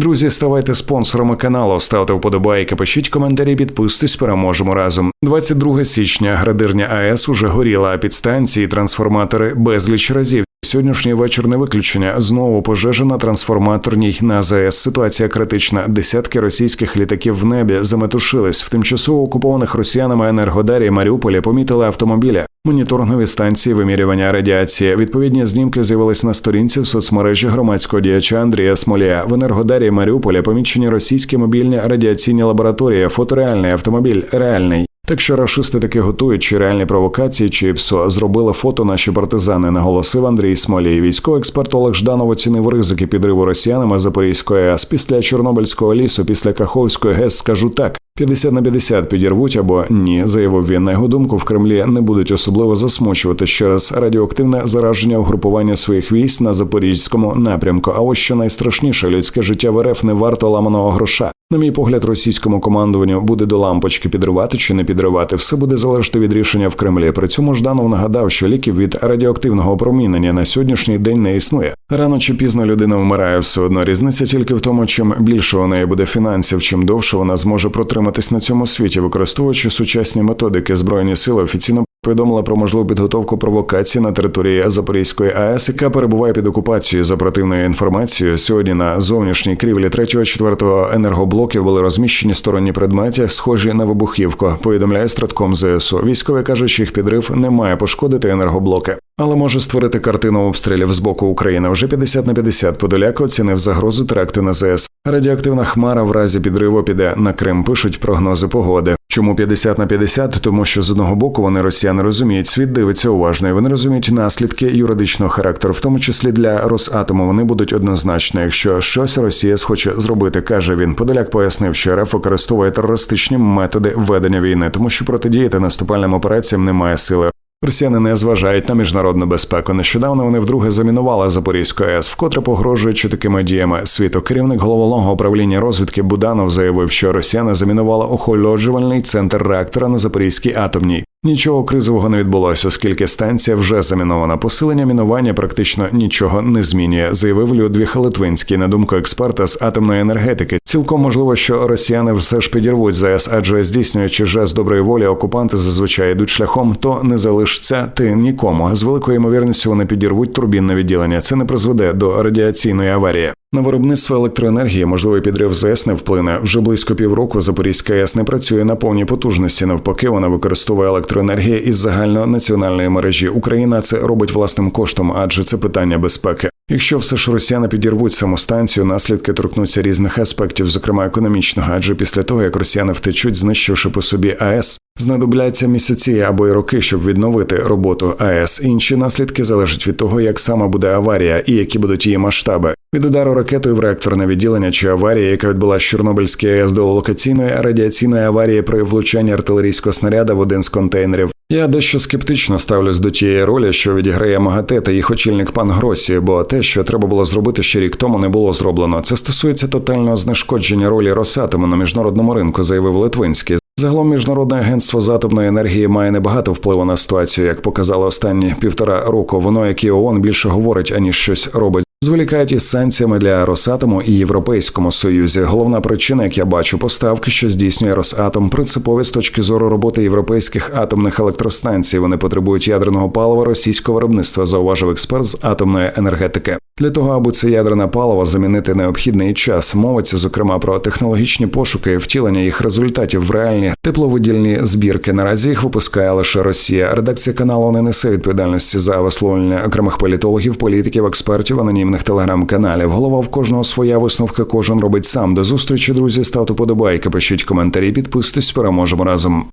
Друзі, ставайте спонсорами каналу, ставте вподобайки, пишіть коментарі, підписуйтесь, переможемо разом. 22 січня градирня АЕС уже горіла, а підстанції, трансформатори безліч разів. Сьогоднішній вечір не виключення. Знову пожежа на трансформаторній на ЗАЕС. Ситуація критична. Десятки російських літаків в небі заметушились. В тимчасово окупованих росіянами енергодарі Маріуполя помітили автомобіля. Моніторингові станції вимірювання радіації. Відповідні знімки з'явились на сторінці в соцмережі громадського діяча Андрія Смолія. В енергодарі Маріуполя помічені російські мобільні радіаційні лабораторії. Фотореальний автомобіль реальний. Так що рашисти таки готують чи реальні провокації, чи ПСО. Зробили фото наші партизани, наголосив Андрій Смолій. Військовий експерт Олег Жданов оцінив ризики підриву росіянами Запорізької АЕС. Після Чорнобильського лісу, після Каховської ГЕС скажу так. 50 на 50 підірвуть або ні, заявив він. На його думку, в Кремлі не будуть особливо засмучувати через радіоактивне зараження угрупування своїх військ на запорізькому напрямку. А ось що найстрашніше, людське життя в РФ не варто ламаного гроша. На мій погляд, російському командуванню буде до лампочки підривати чи не підривати. Все буде залежати від рішення в Кремлі. При цьому Жданов нагадав, що ліків від радіоактивного опромінення на сьогоднішній день не існує. Рано чи пізно людина вмирає все одно. Різниця тільки в тому, чим більше у неї буде фінансів, чим довше вона зможе протриматись на цьому світі, використовуючи сучасні методики. Збройні сили офіційно повідомила про можливу підготовку провокації на території Запорізької АЕС, яка перебуває під окупацією за противною інформацією. Сьогодні на зовнішній крівлі 3-4 енергоблоків були розміщені сторонні предмети, схожі на вибухівку. Повідомляє стратком ЗСУ. Військові кажуть, що їх підрив не має пошкодити енергоблоки. Але може створити картину обстрілів з боку України. Вже 50 на 50 Подоляк оцінив загрозу теракту на ЗС. Радіоактивна хмара в разі підриву піде на Крим. Пишуть прогнози погоди. Чому 50 на 50? Тому що з одного боку вони росіяни розуміють, світ дивиться уважно, і вони розуміють наслідки юридичного характеру, в тому числі для Росатому. Вони будуть однозначно, якщо щось Росія схоче зробити, каже він. Подоляк пояснив, що РФ використовує терористичні методи ведення війни, тому що протидіяти наступальним операціям немає сили. Росіяни не зважають на міжнародну безпеку. Нещодавно вони вдруге замінували Запорізьку АЕС, вкотре погрожуючи такими діями світу. Керівник головного управління розвідки Буданов заявив, що росіяни замінували охолоджувальний центр реактора на Запорізькій атомній. Нічого кризового не відбулося, оскільки станція вже замінована. Посилення мінування практично нічого не змінює, заявив Людвіг Литвинський. На думку експерта з атомної енергетики, цілком можливо, що росіяни все ж підірвуть ЗАЕС, адже здійснюючи жест доброї волі, окупанти зазвичай йдуть шляхом, то не залишиться ти нікому. З великою ймовірністю вони підірвуть турбінне відділення. Це не призведе до радіаційної аварії. На виробництво електроенергії можливий підрив ЗС не вплине. Вже близько півроку Запорізька АЕС не працює на повній потужності. Навпаки, вона використовує електроенергію із загальнонаціональної мережі. Україна це робить власним коштом, адже це питання безпеки. Якщо все ж росіяни підірвуть саму станцію, наслідки торкнуться різних аспектів, зокрема економічного, адже після того як росіяни втечуть, знищивши по собі АЕС, знадобляться місяці або й роки, щоб відновити роботу АЕС. Інші наслідки залежать від того, як саме буде аварія і які будуть її масштаби. Від удару ракетою в реакторне відділення чи аварії, яка відбулася з АЕС до локаційної радіаційної аварії при влучанні артилерійського снаряда в один з контейнерів. Я дещо скептично ставлюсь до тієї ролі, що відіграє МАГАТЕ та їх очільник пан Гросі, бо те, що треба було зробити ще рік тому, не було зроблено. Це стосується тотального знешкодження ролі Росатому на міжнародному ринку, заявив Литвинський. Загалом міжнародне агентство з атомної енергії має небагато впливу на ситуацію, як показало останні півтора року. Воно, як і ООН, більше говорить аніж щось робить. Зволікають із санкціями для Росатому і Європейському Союзі. Головна причина, як я бачу, поставки, що здійснює Росатом, принципові з точки зору роботи європейських атомних електростанцій. Вони потребують ядерного палива російського виробництва, зауважив експерт з атомної енергетики. Для того, аби це ядерне паливо замінити необхідний час, мовиться зокрема про технологічні пошуки, втілення їх результатів в реальні тепловидільні збірки. Наразі їх випускає лише Росія. Редакція каналу не несе відповідальності за висловлення окремих політологів, політиків, експертів, анонімних телеграм-каналів. Голова в кожного своя висновка, кожен робить сам. До зустрічі, друзі. Ставте подобайки, пишіть коментарі, підписуйтесь, переможемо разом.